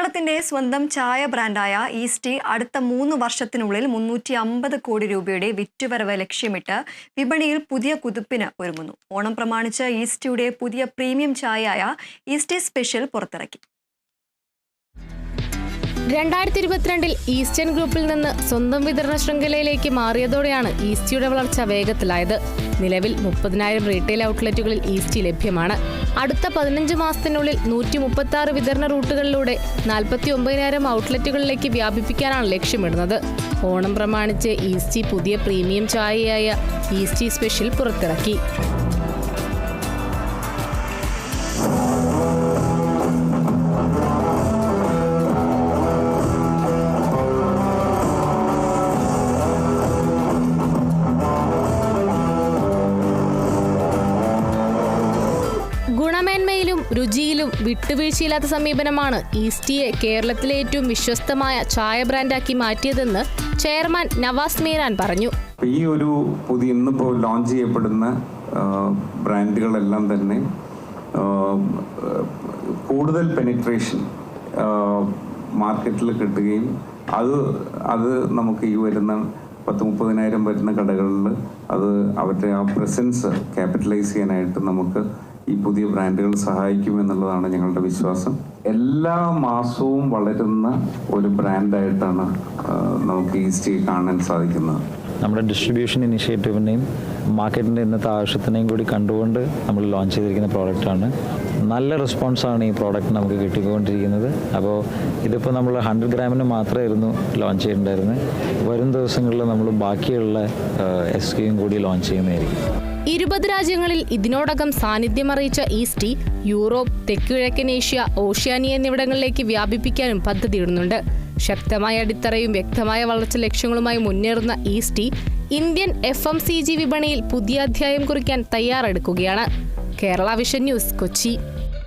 കേരളത്തിന്റെ സ്വന്തം ചായ ബ്രാൻഡായ ഈസ്റ്റി അടുത്ത മൂന്ന് വർഷത്തിനുള്ളിൽ മുന്നൂറ്റി അമ്പത് കോടി രൂപയുടെ വിറ്റുവരവ് ലക്ഷ്യമിട്ട് വിപണിയിൽ പുതിയ കുതിപ്പിന് ഒരുങ്ങുന്നു. ഓണം പ്രമാണിച്ച് ഈസ്റ്റിയുടെ പുതിയ പ്രീമിയം ചായയായ ഈസ്റ്റി സ്പെഷ്യൽ പുറത്തിറക്കി. രണ്ടായിരത്തി ഇരുപത്തിരണ്ടിൽ ഈസ്റ്റേൺ ഗ്രൂപ്പിൽ നിന്ന് സ്വന്തം വിതരണ ശൃംഖലയിലേക്ക് മാറിയതോടെയാണ് ഈസ്റ്റിയുടെ വളർച്ച വേഗത്തിലായത്. നിലവിൽ മുപ്പതിനായിരം റീറ്റെയിൽ ഔട്ട്ലെറ്റുകളിൽ ഈസ്റ്റി ലഭ്യമാണ്. അടുത്ത പതിനഞ്ച് മാസത്തിനുള്ളിൽ നൂറ്റി മുപ്പത്തി ആറ് വിതരണ റൂട്ടുകളിലൂടെ നാൽപ്പത്തി ഒമ്പതിനായിരം ഔട്ട്ലെറ്റുകളിലേക്ക് വ്യാപിപ്പിക്കാനാണ് ലക്ഷ്യമിടുന്നത്. ഓണം പ്രമാണിച്ച് ഈസ്റ്റി പുതിയ പ്രീമിയം ചായയായ ഈസ്റ്റി സ്പെഷ്യൽ പുറത്തിറക്കി. രുചിയിലും വിട്ടുവീഴ്ചയില്ലാത്ത സമീപനമാണ് ഈസ്റ്റിയെ കേരളത്തിലെ ഏറ്റവും വിശ്വസ്തമായ ചായ ബ്രാൻഡാക്കി മാറ്റിയതെന്ന് ചെയർമാൻ നവാസ് മീരാൻ പറഞ്ഞു. ഈ ഒരു പുതിയ ഇന്നിപ്പോൾ ലോഞ്ച് ചെയ്യപ്പെടുന്ന ബ്രാൻഡുകളെല്ലാം തന്നെ കൂടുതൽ പെനിട്രേഷൻ മാർക്കറ്റിൽ കിട്ടുകയും അത് അത് നമുക്ക് ഈ വരുന്ന പത്ത് മുപ്പതിനായിരം വരുന്ന കടകളിൽ അത് അവരുടെ ആ പ്രസൻസ് ക്യാപിറ്റലൈസ് ചെയ്യാനായിട്ട് നമുക്ക് ഈ പുതിയ ബ്രാൻഡുകൾ സഹായിക്കും എന്നുള്ളതാണ് ഞങ്ങളുടെ വിശ്വാസം. എല്ലാ മാസവും വളരുന്ന ഒരു ബ്രാൻഡായിട്ടാണ് നമുക്ക് ഈസ്റ്റി കാണാൻ സാധിക്കുന്നത്. നമ്മുടെ ഡിസ്ട്രിബ്യൂഷൻ ഇനിഷ്യേറ്റീവിനെയും മാർക്കറ്റിന്റെ ഇന്നത്തെ ആവശ്യത്തിനെയും കൂടി കണ്ടുകൊണ്ട് നമ്മൾ ലോഞ്ച് ചെയ്തിരിക്കുന്ന പ്രോഡക്റ്റാണ് നല്ല റെസ്പോൺസാണ് ഈ പ്രോഡക്റ്റ് നമുക്ക് കിട്ടിക്കൊണ്ടിരിക്കുന്നത്. അപ്പോൾ ഇതിപ്പോൾ നമ്മൾ ഹൺഡ്രഡ് ഗ്രാമിന് മാത്രമായിരുന്നു ലോഞ്ച് ചെയ്തിട്ടുണ്ടായിരുന്നത്. വരും ദിവസങ്ങളിൽ നമ്മൾ ബാക്കിയുള്ള എസ് കെയും കൂടി ലോഞ്ച് ചെയ്യുന്നതായിരിക്കും. ഇരുപത് രാജ്യങ്ങളിൽ ഇതിനോടകം സാന്നിധ്യമറിയിച്ച ഈസ്റ്റ് യൂറോപ്പ് തെക്കുകിഴക്കൻ ഏഷ്യ ഓഷ്യാനിയ എന്നിവിടങ്ങളിലേക്ക് വ്യാപിപ്പിക്കാനും പദ്ധതിയിടുന്നുണ്ട്. ശക്തമായ അടിത്തറയും വ്യക്തമായ വളർച്ച ലക്ഷ്യങ്ങളുമായി മുന്നേറുന്ന Eastea Indian F M C G വിപണിയിൽ പുതിയ അധ്യായം കുറിക്കാൻ തയ്യാറെടുക്കുകയാണ്. Kerala vision news Kochi.